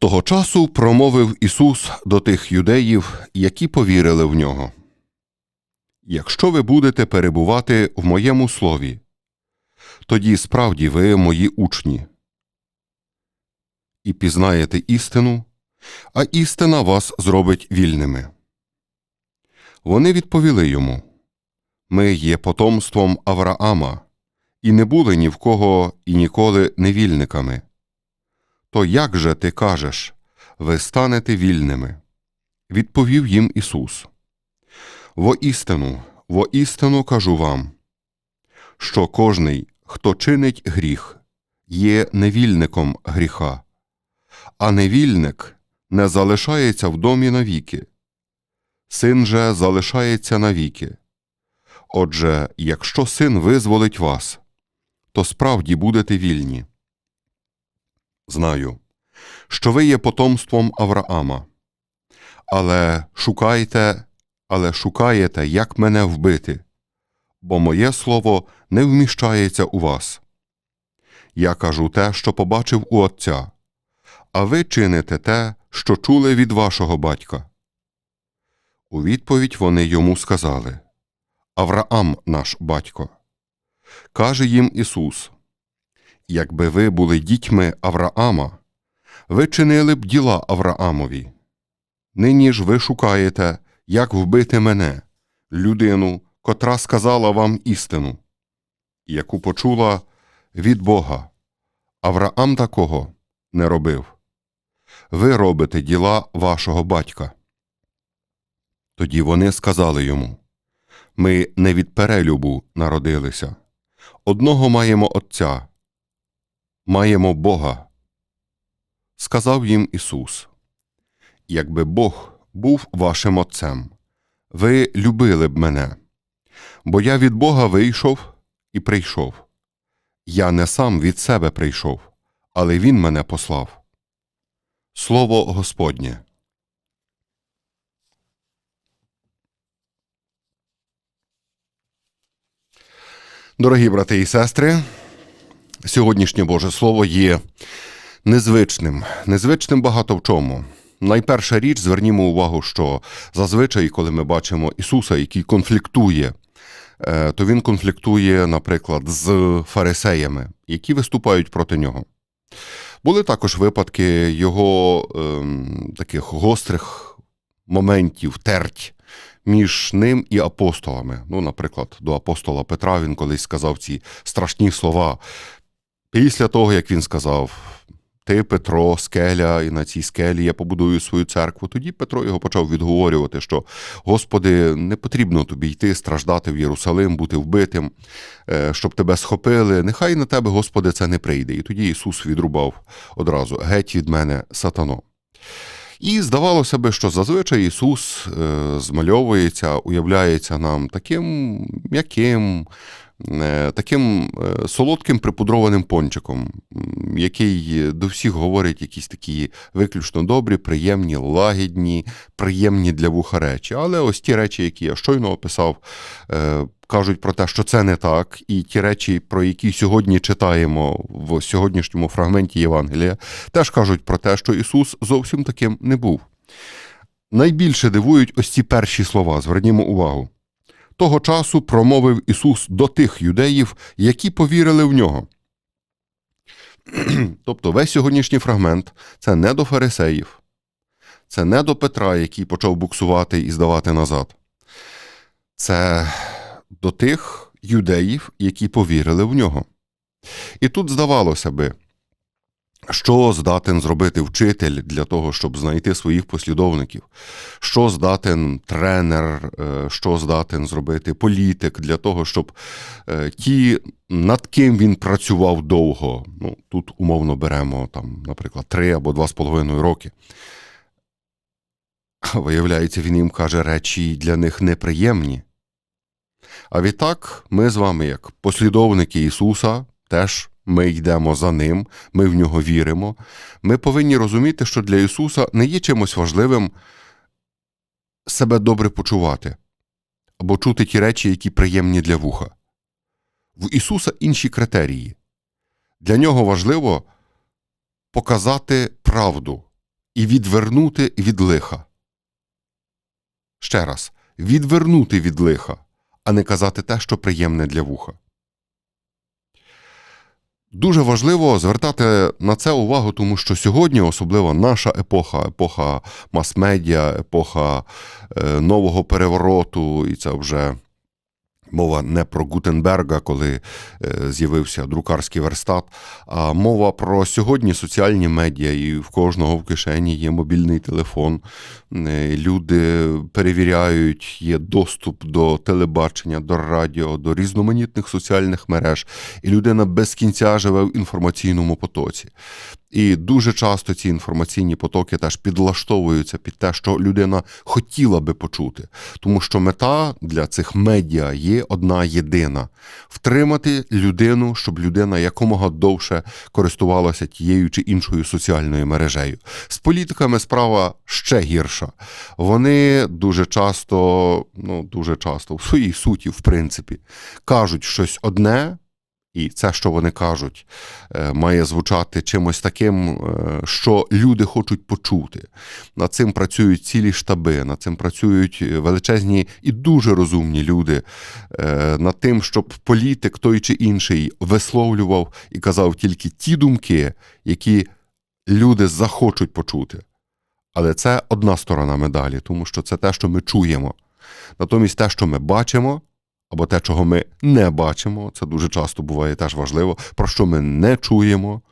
Того часу промовив Ісус до тих юдеїв, які повірили в нього. Якщо ви будете перебувати в моєму слові, тоді справді ви мої учні. І пізнаєте істину, а істина вас зробить вільними. Вони відповіли йому Ми є потомством Авраама, і не були ні в кого і ніколи невільниками. То як же ти кажеш, ви станете вільними? Відповів їм Ісус. Воістину, воістину кажу вам, що кожний, хто чинить гріх, є невільником гріха, а невільник не залишається в домі навіки. Син же залишається навіки. Отже, якщо син визволить вас, то справді будете вільні. Знаю, що ви є потомством Авраама, але шукайте, але шукаєте, як мене вбити, бо моє слово не вміщається у вас. Я кажу те, що побачив у Отця, а ви чините те, що чули від вашого батька. У відповідь вони йому сказали Авраам наш батько. Каже їм Ісус Якби ви були дітьми Авраама, ви чинили б діла Авраамові. Нині ж ви шукаєте, як вбити мене, людину, котра сказала вам істину, яку почула від Бога. Авраам такого не робив ви робите діла вашого батька. Тоді вони сказали йому Ми не від перелюбу народилися. Одного маємо Отця, маємо Бога. Сказав їм Ісус Якби Бог був вашим Отцем, ви любили б мене, бо я від Бога вийшов і прийшов. Я не сам від себе прийшов, але Він мене послав. Слово Господнє. Дорогі брати і сестри, сьогоднішнє Боже Слово є незвичним, незвичним багато в чому. Найперша річ звернімо увагу, що зазвичай, коли ми бачимо Ісуса, який конфліктує, е, то Він конфліктує, наприклад, з фарисеями, які виступають проти нього. Були також випадки його ем, таких гострих моментів, терть між ним і апостолами. Ну, наприклад, до апостола Петра він колись сказав ці страшні слова. Після того, як він сказав: Ти, Петро, скеля, і на цій скелі я побудую свою церкву. Тоді Петро його почав відговорювати, що Господи, не потрібно тобі йти, страждати в Єрусалим, бути вбитим, е, щоб тебе схопили. Нехай на тебе, Господи, це не прийде. І тоді Ісус відрубав одразу геть від мене сатано. І здавалося би, що зазвичай Ісус е, змальовується, уявляється нам таким м'яким, таким е, солодким припудрованим пончиком, який до всіх говорить якісь такі виключно добрі, приємні, лагідні, приємні для вуха речі. Але ось ті речі, які я щойно описав, е, кажуть про те, що це не так, і ті речі, про які сьогодні читаємо в сьогоднішньому фрагменті Євангелія, теж кажуть про те, що Ісус зовсім таким не був. Найбільше дивують ось ці перші слова, звернімо увагу. Того часу промовив Ісус до тих юдеїв, які повірили в нього. Тобто весь сьогоднішній фрагмент це не до фарисеїв, це не до Петра, який почав буксувати і здавати назад. Це до тих юдеїв, які повірили в нього. І тут здавалося би, що здатен зробити вчитель для того, щоб знайти своїх послідовників, що здатен тренер, е, що здатен зробити політик для того, щоб е, ті, над ким він працював довго, ну тут умовно беремо, там, наприклад, три або два з половиною роки. Виявляється, він їм каже речі для них неприємні. А відтак, ми з вами, як послідовники Ісуса, теж ми йдемо за Ним, ми в нього віримо. Ми повинні розуміти, що для Ісуса не є чимось важливим себе добре почувати або чути ті речі, які приємні для вуха. В Ісуса інші критерії. Для нього важливо показати правду і відвернути від лиха. Ще раз, відвернути від лиха, а не казати те, що приємне для вуха. Дуже важливо звертати на це увагу, тому що сьогодні, особливо наша епоха, епоха мас-медіа, епоха е, нового перевороту, і це вже мова не про Гутенберга, коли е, з'явився друкарський верстат, а мова про сьогодні соціальні медіа, і в кожного в кишені є мобільний телефон. Е, Люди перевіряють, є доступ до телебачення, до радіо, до різноманітних соціальних мереж, і людина без кінця живе в інформаційному потоці. І дуже часто ці інформаційні потоки теж підлаштовуються під те, що людина хотіла би почути, тому що мета для цих медіа є одна єдина: втримати людину, щоб людина якомога довше користувалася тією чи іншою соціальною мережею. З політиками справа ще гірша. Вони дуже часто, ну дуже часто, в своїй суті, в принципі, кажуть щось одне. І це, що вони кажуть, е, має звучати чимось таким, е, що люди хочуть почути. Над цим працюють цілі штаби, над цим працюють величезні і дуже розумні люди, е, над тим, щоб політик той чи інший висловлював і казав тільки ті думки, які люди захочуть почути. Але це одна сторона медалі, тому що це те, що ми чуємо. Натомість те, що ми бачимо, або те, чого ми не бачимо, це дуже часто буває теж важливо, про що ми не чуємо,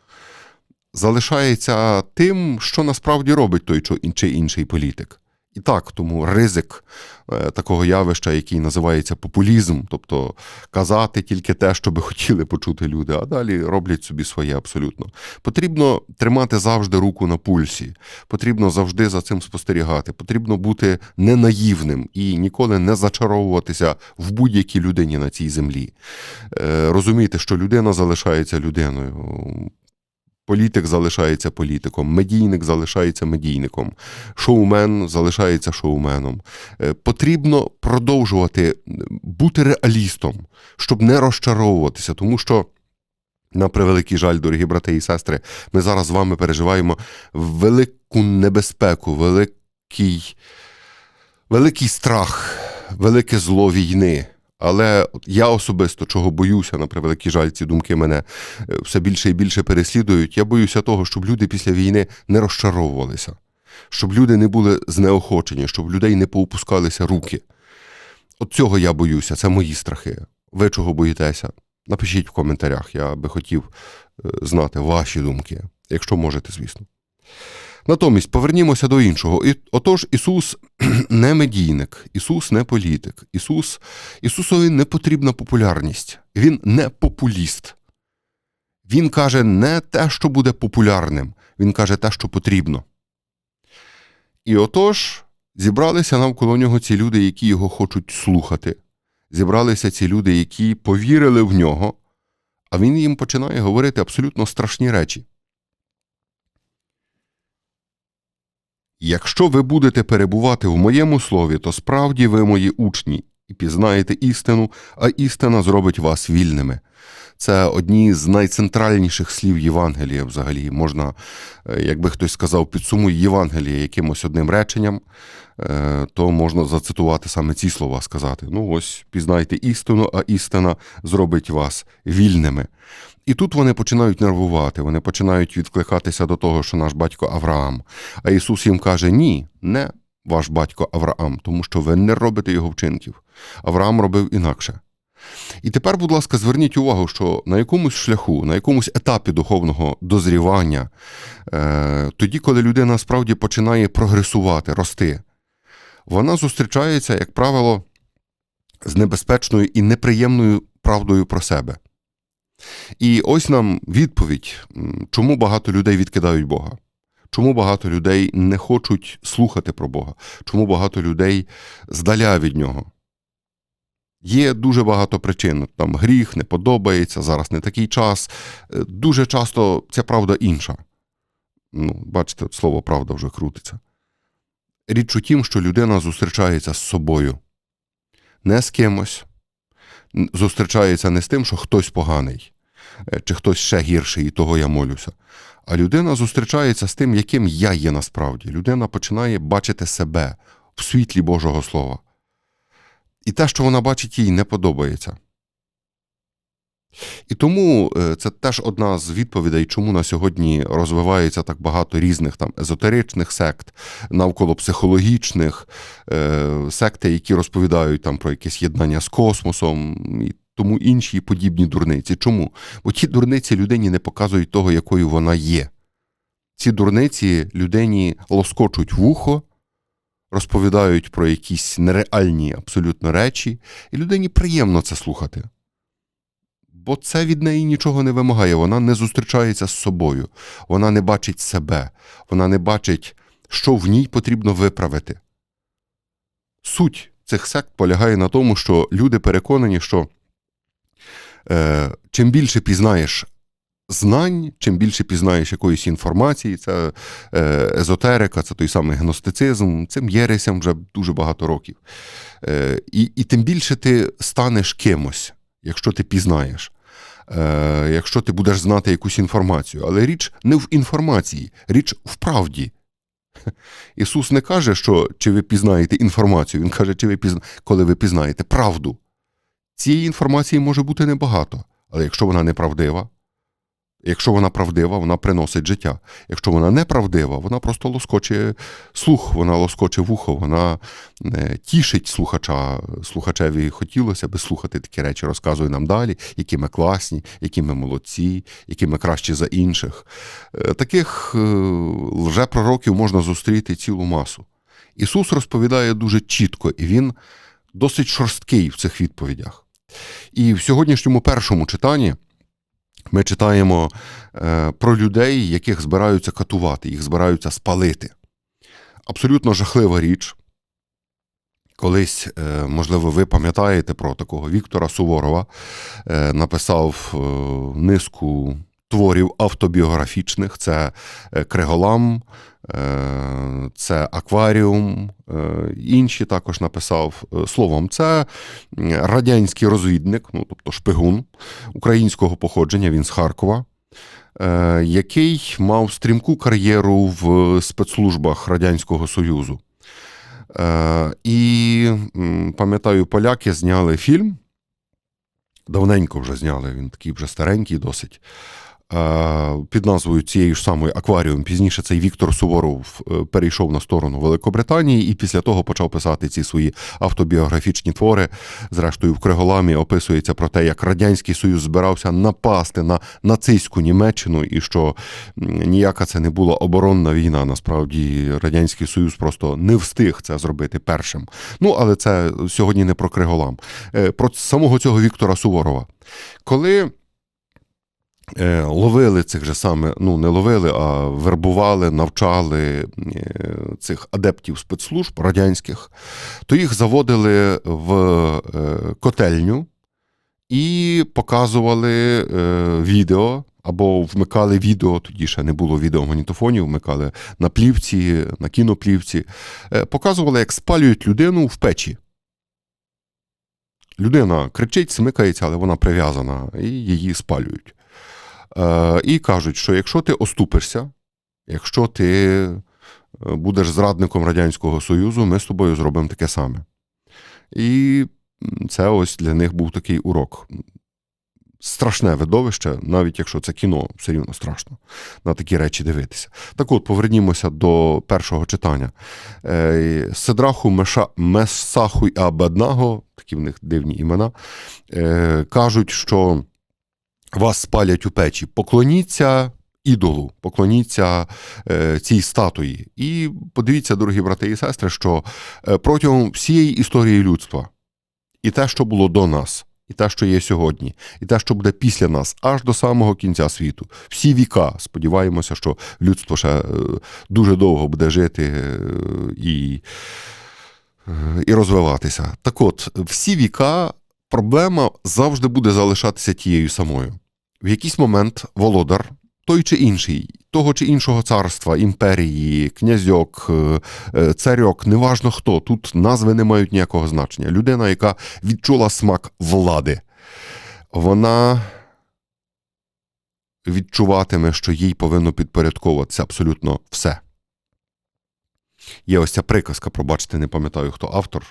залишається тим, що насправді робить той чи інший політик. І так, тому ризик е, такого явища, який називається популізм, тобто казати тільки те, що би хотіли почути люди, а далі роблять собі своє абсолютно. Потрібно тримати завжди руку на пульсі, потрібно завжди за цим спостерігати, потрібно бути ненаївним і ніколи не зачаровуватися в будь-якій людині на цій землі. Е, розуміти, що людина залишається людиною. Політик залишається політиком, медійник залишається медійником, шоумен залишається шоуменом. Е, потрібно продовжувати бути реалістом, щоб не розчаровуватися, тому що. На превеликий жаль, дорогі брати і сестри, ми зараз з вами переживаємо велику небезпеку, великий, великий страх, велике зло війни. Але я особисто, чого боюся, на превеликий жаль, ці думки мене е, все більше і більше переслідують. Я боюся того, щоб люди після війни не розчаровувалися, щоб люди не були знеохочені, щоб людей не поупускалися руки. От цього я боюся, це мої страхи. Ви чого боїтеся? Напишіть в коментарях, я би хотів е, знати ваші думки, якщо можете, звісно. Натомість повернімося до іншого. І, Отож, Ісус не медійник, Ісус не політик, Ісус, Ісусові не потрібна популярність, Він не популіст. Він каже не те, що буде популярним, Він каже те, що потрібно. І отож зібралися навколо нього ці люди, які його хочуть слухати. Зібралися ці люди, які повірили в нього, а він їм починає говорити абсолютно страшні речі. Якщо ви будете перебувати в моєму слові, то справді ви мої учні і пізнаєте істину, а істина зробить вас вільними. Це одні з найцентральніших слів Євангелія взагалі. Можна, е, якби хтось сказав, підсумуй Євангеліє якимось одним реченням, е, то можна зацитувати саме ці слова, сказати: ну ось пізнайте істину, а істина зробить вас вільними. І тут вони починають нервувати, вони починають відкликатися до того, що наш батько Авраам. А Ісус їм каже: Ні, не ваш батько Авраам, тому що ви не робите його вчинків. Авраам робив інакше. І тепер, будь ласка, зверніть увагу, що на якомусь шляху, на якомусь етапі духовного дозрівання, е, тоді, коли людина справді починає прогресувати, рости, вона зустрічається, як правило, з небезпечною і неприємною правдою про себе. І ось нам відповідь, чому багато людей відкидають Бога. Чому багато людей не хочуть слухати про Бога? Чому багато людей здаля від нього? Є дуже багато причин. Там гріх не подобається, зараз не такий час. Е, Дуже часто ця правда інша. Ну, бачите, слово правда вже крутиться. Річ у тім, що людина зустрічається з собою, не з кимось. Зустрічається не з тим, що хтось поганий, е, чи хтось ще гірший, і того я молюся. А людина зустрічається з тим, яким я є насправді. Людина починає бачити себе в світлі Божого Слова. І те, що вона бачить, їй не подобається. І тому е, це теж одна з відповідей, чому на сьогодні розвивається так багато різних там езотеричних сект, навколо психологічних е, секти, які розповідають там про якесь єднання з космосом і тому інші подібні дурниці. Чому? Бо ті дурниці людині не показують того, якою вона є. Ці дурниці людині лоскочуть вухо, розповідають про якісь нереальні абсолютно речі, і людині приємно це слухати. Бо це від неї нічого не вимагає, вона не зустрічається з собою, вона не бачить себе, вона не бачить, що в ній потрібно виправити. Суть цих сект полягає на тому, що люди переконані, що е, чим більше пізнаєш знань, чим більше пізнаєш якоїсь інформації, це е, езотерика, це той самий гностицизм, цим єресям вже дуже багато років. Е, і, і тим більше ти станеш кимось, якщо ти пізнаєш. Е, якщо ти будеш знати якусь інформацію. Але річ не в інформації, річ в правді. Ісус не каже, що чи ви пізнаєте інформацію, Він каже, чи ви пізна... коли ви пізнаєте правду. Цієї інформації може бути небагато, але якщо вона неправдива, якщо вона правдива, вона приносить життя. Якщо вона неправдива, вона просто лоскоче слух, вона лоскоче вухо, вона е, тішить слухача. Слухачеві хотілося би слухати такі речі, розказує нам далі, які ми класні, які ми молодці, які ми кращі за інших. Е, Таких е, лжепророків можна зустріти цілу масу. Ісус розповідає дуже чітко, і він досить шорсткий в цих відповідях. І в сьогоднішньому першому читанні ми читаємо е, про людей, яких збираються катувати, їх збираються спалити. Абсолютно жахлива річ. Колись, е, можливо, ви пам'ятаєте про такого Віктора Суворова, е, написав низку творів автобіографічних: це е, Криголам, е, це Акваріум, е, інші також написав словом. Це радянський розвідник, ну тобто шпигун українського походження, він з Харкова. Який мав стрімку кар'єру в спецслужбах Радянського Союзу. І пам'ятаю, поляки зняли фільм. Давненько вже зняли, він такий вже старенький досить. Е, Під назвою цієї ж самої акваріум. Пізніше цей Віктор Суворов е, перейшов на сторону Великобританії і після того почав писати ці свої автобіографічні твори. Зрештою, в Криголамі описується про те, як Радянський Союз збирався напасти на нацистську Німеччину, і що ніяка це не була оборонна війна. Насправді Радянський Союз просто не встиг це зробити першим. Ну, але це сьогодні не про Криголам. Е, Про самого цього Віктора Суворова. Коли ловили цих же саме, ну не ловили, а вербували, навчали е, цих адептів спецслужб радянських, то їх заводили в е, котельню і показували е, відео. Або вмикали відео, тоді ще не було відеомагнітофонів, вмикали на плівці, на кіноплівці, Е, показували, як спалюють людину в печі. Людина кричить, смикається, але вона прив'язана, і її спалюють. Е, І кажуть, що якщо ти оступишся, якщо ти е, будеш зрадником Радянського Союзу, ми з тобою зробимо таке саме. І це ось для них був такий урок. Страшне видовище, навіть якщо це кіно, все рівно страшно на такі речі дивитися. Так от, повернімося до першого читання. Е, Седраху, Месаху і Абеднаго, такі в них дивні імена, кажуть, що вас спалять у печі. Поклоніться ідолу, поклоніться е, цій статуї. І подивіться, дорогі брати і сестри, що е, протягом всієї історії людства і те, що було до нас, і те, що є сьогодні, і те, що буде після нас, аж до самого кінця світу. Всі віка. Сподіваємося, що людство ще е, дуже довго буде жити е, і, е, і розвиватися. Так от, всі віка проблема завжди буде залишатися тією самою. В якийсь момент володар, той чи інший, того чи іншого царства, імперії, князьок, е, е, царьок, неважно хто, тут назви не мають ніякого значення. Людина, яка відчула смак влади, вона відчуватиме, що їй повинно підпорядковуватися абсолютно все. Є ось ця приказка, пробачте, не пам'ятаю, хто автор.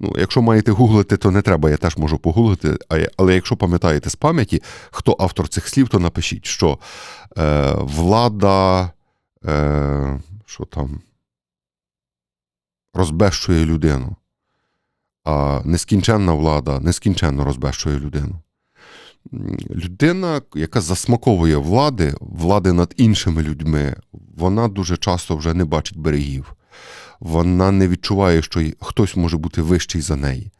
Ну, якщо маєте гуглити, то не треба, я теж можу погуглити. Але якщо пам'ятаєте з пам'яті, хто автор цих слів, то напишіть, що е, влада, е, що там, розбещує людину, а нескінченна влада нескінченно розбещує людину. Людина, яка засмаковує влади, влади над іншими людьми, вона дуже часто вже не бачить берегів. Вона не відчуває, що хтось може бути вищий за неї.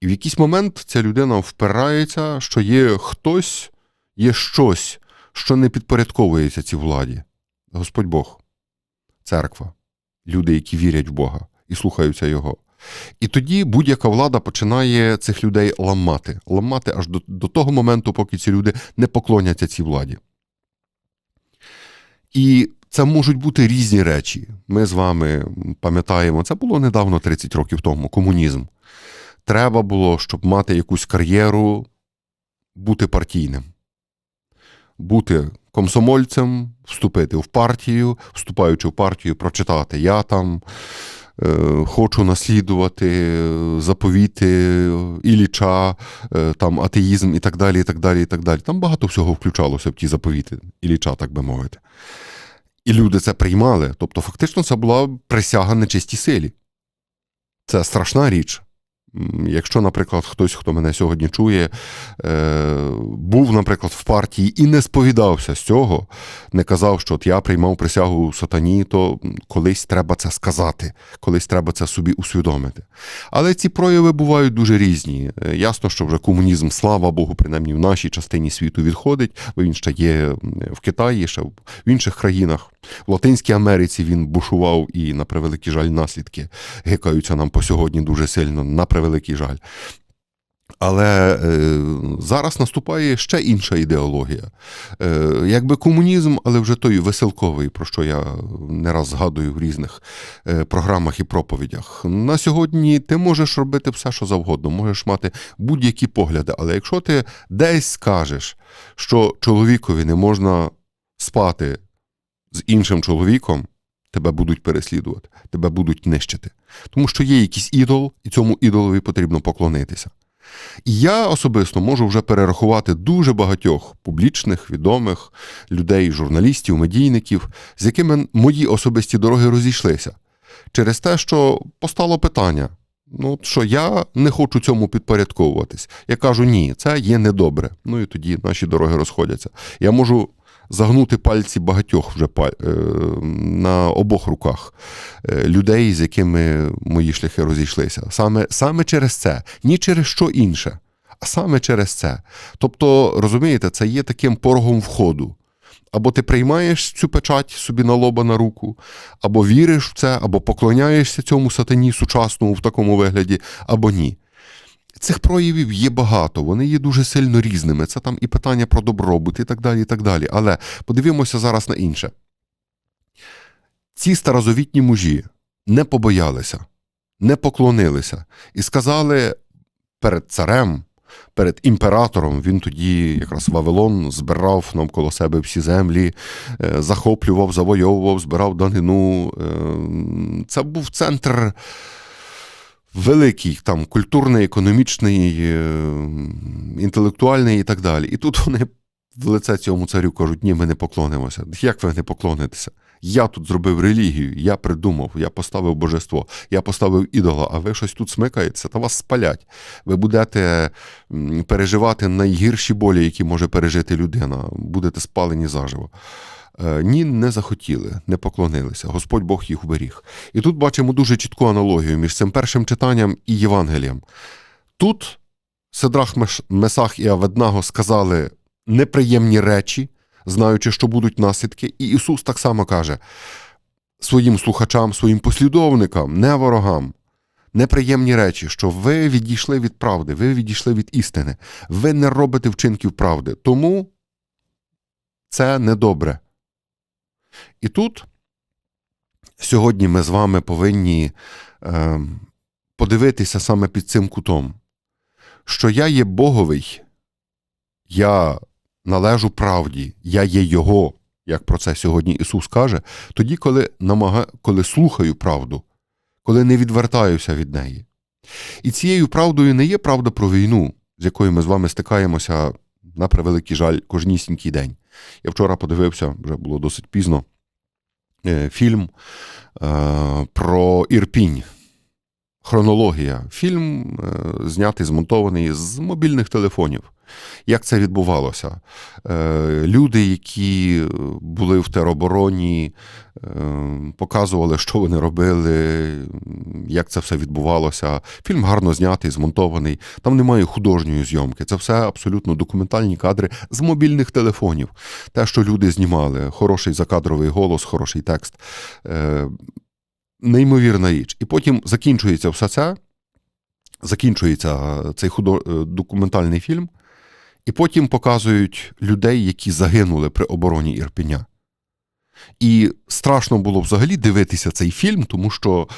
І в якийсь момент ця людина впирається, що є хтось, є щось, що не підпорядковується цій владі. Господь Бог, церква, люди, які вірять в Бога і слухаються Його. І тоді будь-яка влада починає цих людей ламати, ламати аж до, до того моменту, поки ці люди не поклоняться цій владі. І це можуть бути різні речі. Ми з вами пам'ятаємо, це було недавно 30 років тому, комунізм. Треба було, щоб мати якусь кар'єру, бути партійним, бути комсомольцем, вступити в партію, вступаючи в партію, прочитати я там. е, Хочу наслідувати е, заповіти е, там атеїзм і так далі. і так далі, і так далі. Там багато всього включалося в ті заповіти Ілліча, так би мовити. І люди це приймали. Тобто, фактично, це була присяга нечистій силі. Це страшна річ. Якщо, наприклад, хтось, хто мене сьогодні чує, е, був, наприклад, в партії і не сповідався з цього, не казав, що от я приймав присягу сатані, то колись треба це сказати, колись треба це собі усвідомити. Але ці прояви бувають дуже різні. Е, Ясно, що вже комунізм, слава Богу, принаймні в нашій частині світу відходить, бо він ще є в Китаї, ще в інших країнах. В Латинській Америці він бушував і, на превеликий жаль, наслідки гикаються нам по сьогодні дуже сильно, на превеликий жаль. Але е, зараз наступає ще інша ідеологія. Е, якби комунізм, але вже той веселковий, про що я не раз згадую в різних е, програмах і проповідях. На сьогодні ти можеш робити все, що завгодно, можеш мати будь-які погляди. Але якщо ти десь скажеш, що чоловікові не можна спати з іншим чоловіком, тебе будуть переслідувати, тебе будуть нищити. Тому що є якийсь ідол, і цьому ідолові потрібно поклонитися. І я особисто можу вже перерахувати дуже багатьох публічних, відомих людей, журналістів, медійників, з якими мої особисті дороги розійшлися. Через те, що постало питання: ну, що я не хочу цьому підпорядковуватись. Я кажу, ні, це є недобре. Ну і тоді наші дороги розходяться. Я можу загнути пальці багатьох вже е, на обох руках е, людей, з якими мої шляхи розійшлися. Саме, саме через це, ні через що інше, а саме через це. Тобто, розумієте, це є таким порогом входу. Або ти приймаєш цю печать собі на лоба на руку, або віриш в це, або поклоняєшся цьому сатані сучасному в такому вигляді, або ні. Цих проявів є багато, вони є дуже сильно різними. Це там і питання про добробут, і так далі. і так далі. Але подивимося зараз на інше. Ці старозавітні мужі не побоялися, не поклонилися і сказали перед царем, перед імператором, він тоді якраз Вавилон збирав навколо себе всі землі, е, захоплював, завойовував, збирав данину. Е, Це був центр великий, там культурний, економічний, е, інтелектуальний і так далі. І тут вони в лице цьому царю кажуть: ні, ми не поклонимося. Як ви не поклонитеся? Я тут зробив релігію, я придумав, я поставив божество, я поставив ідола, а ви щось тут смикаєтеся, та вас спалять. Ви будете переживати найгірші болі, які може пережити людина, будете спалені заживо. Е, Ні, не захотіли, не поклонилися. Господь Бог їх уберіг. І тут бачимо дуже чітку аналогію між цим першим читанням і Євангелієм. Тут Седрах, Месах і Аведнаго сказали неприємні речі, знаючи, що будуть наслідки. І Ісус так само каже своїм слухачам, своїм послідовникам, не ворогам. Неприємні речі, що ви відійшли від правди, ви відійшли від істини, ви не робите вчинків правди. Тому це недобре. І тут сьогодні ми з вами повинні е, подивитися саме під цим кутом, що я є Боговий, я належу правді, я є Його, як про це сьогодні Ісус каже, тоді, коли, намага... коли слухаю правду, коли не відвертаюся від неї. І цією правдою не є правда про війну, з якою ми з вами стикаємося на превеликий жаль кожнісінький день. Я вчора подивився, вже було досить пізно, фільм е, про Ірпінь. Хронологія. Фільм е, знятий, змонтований з мобільних телефонів. Як це відбувалося? Е, люди, які були в теробороні, е, показували, що вони робили, як це все відбувалося. Фільм гарно знятий, змонтований. Там немає художньої зйомки. Це все абсолютно документальні кадри з мобільних телефонів. Те, що люди знімали, хороший закадровий голос, хороший текст. Е, Неймовірна річ. І потім закінчується все це, закінчується цей худо... е, документальний фільм, і потім показують людей, які загинули при обороні Ірпеня. І страшно було взагалі дивитися цей фільм, тому що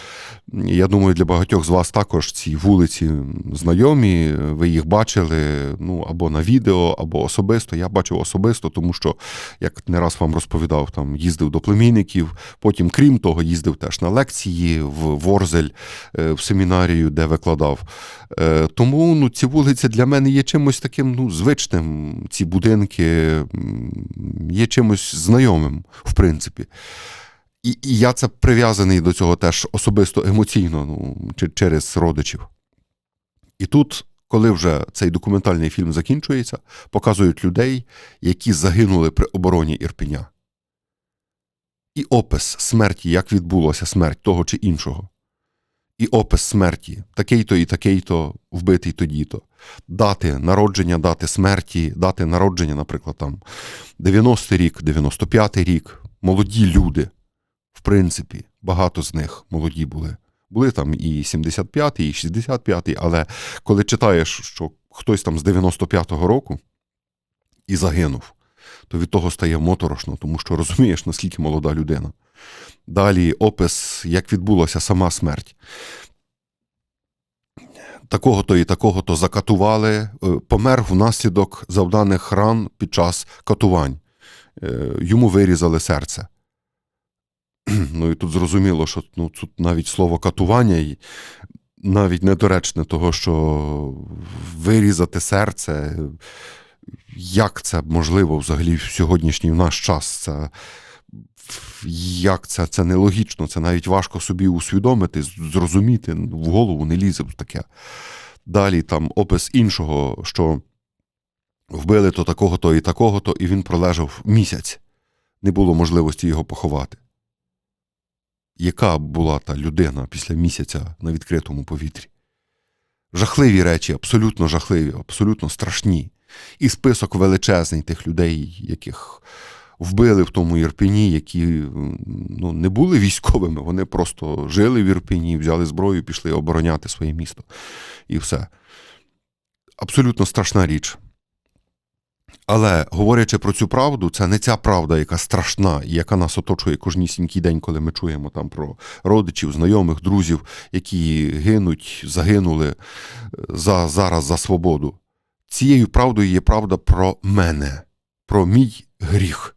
я думаю, для багатьох з вас також ці вулиці знайомі, ви їх бачили ну, або на відео, або особисто. Я бачив особисто, тому що, як не раз вам розповідав, там їздив до племінників, потім, крім того, їздив теж на лекції в Ворзель, е, в семінарію, де викладав. Е, Тому ну, ці вулиці для мене є чимось таким ну, звичним. Ці будинки є чимось знайомим, в принципі. І, і я це прив'язаний до цього теж особисто емоційно, ну, через родичів. І тут, коли вже цей документальний фільм закінчується, показують людей, які загинули при обороні Ірпеня. І опис смерті, як відбулася смерть того чи іншого. І опис смерті, такий-то і такий-то, вбитий тоді-то. Дати народження, дати смерті, дати народження, наприклад, там 90-й рік, 95-й рік, молоді люди. В принципі, багато з них молоді були. Були там і 75-й, і 65-й, але коли читаєш, що хтось там з 95-го року і загинув, то від того стає моторошно, тому що розумієш, наскільки молода людина. Далі опис, як відбулася сама смерть. Такого-то і такого-то закатували, е, помер внаслідок завданих ран під час катувань. Е, Йому вирізали серце. Ну і тут зрозуміло, що ну, тут навіть слово катування і навіть недоречне того, що вирізати серце, як це можливо взагалі в сьогоднішній в наш час? Це, як це? Це нелогічно, це навіть важко собі усвідомити, зрозуміти, в голову не лізе в таке. Далі там опис іншого, що вбили то такого-то і такого-то, і він пролежав місяць. Не було можливості його поховати яка була та людина після місяця на відкритому повітрі. Жахливі речі, абсолютно жахливі, абсолютно страшні. І список величезний тих людей, яких вбили в тому Ірпені, які ну, не були військовими, вони просто жили в Ірпені, взяли зброю, пішли обороняти своє місто. І все. Абсолютно страшна річ. Але говорячи про цю правду, це не ця правда, яка страшна і яка нас оточує кожнісінький день, коли ми чуємо там про родичів, знайомих, друзів, які гинуть, загинули е, за, зараз за свободу. Цією правдою є правда про мене, про мій гріх.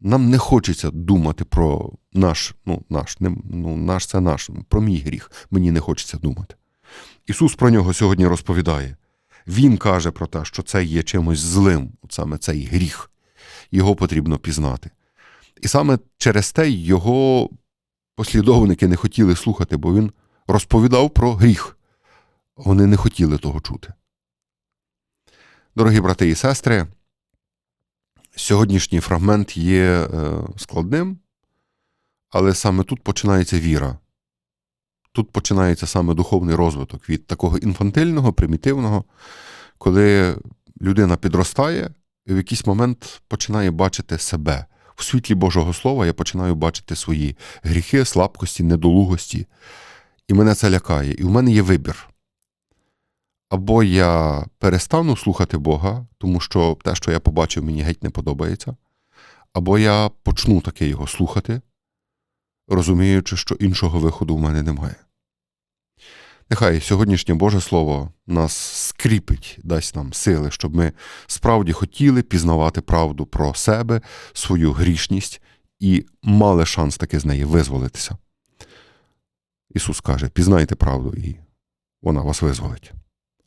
Нам не хочеться думати про наш, ну, наш, не, ну, наш це наш, про мій гріх. Мені не хочеться думати. Ісус про нього сьогодні розповідає. Він каже про те, що це є чимось злим, от саме цей гріх. Його потрібно пізнати. І саме через те його послідовники не хотіли слухати, бо він розповідав про гріх. Вони не хотіли того чути. Дорогі брати і сестри, сьогоднішній фрагмент є е, складним, але саме тут починається віра. Тут починається саме духовний розвиток від такого інфантильного, примітивного, коли людина підростає і в якийсь момент починає бачити себе. В світлі Божого Слова я починаю бачити свої гріхи, слабкості, недолугості. І мене це лякає. І в мене є вибір. Або я перестану слухати Бога, тому що те, що я побачив, мені геть не подобається, або я почну таки його слухати, розуміючи, що іншого виходу в мене немає. Нехай сьогоднішнє Боже Слово нас скріпить, дасть нам сили, щоб ми справді хотіли пізнавати правду про себе, свою грішність і мали шанс таки з неї визволитися. Ісус каже: пізнайте правду, і вона вас визволить.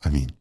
Амінь.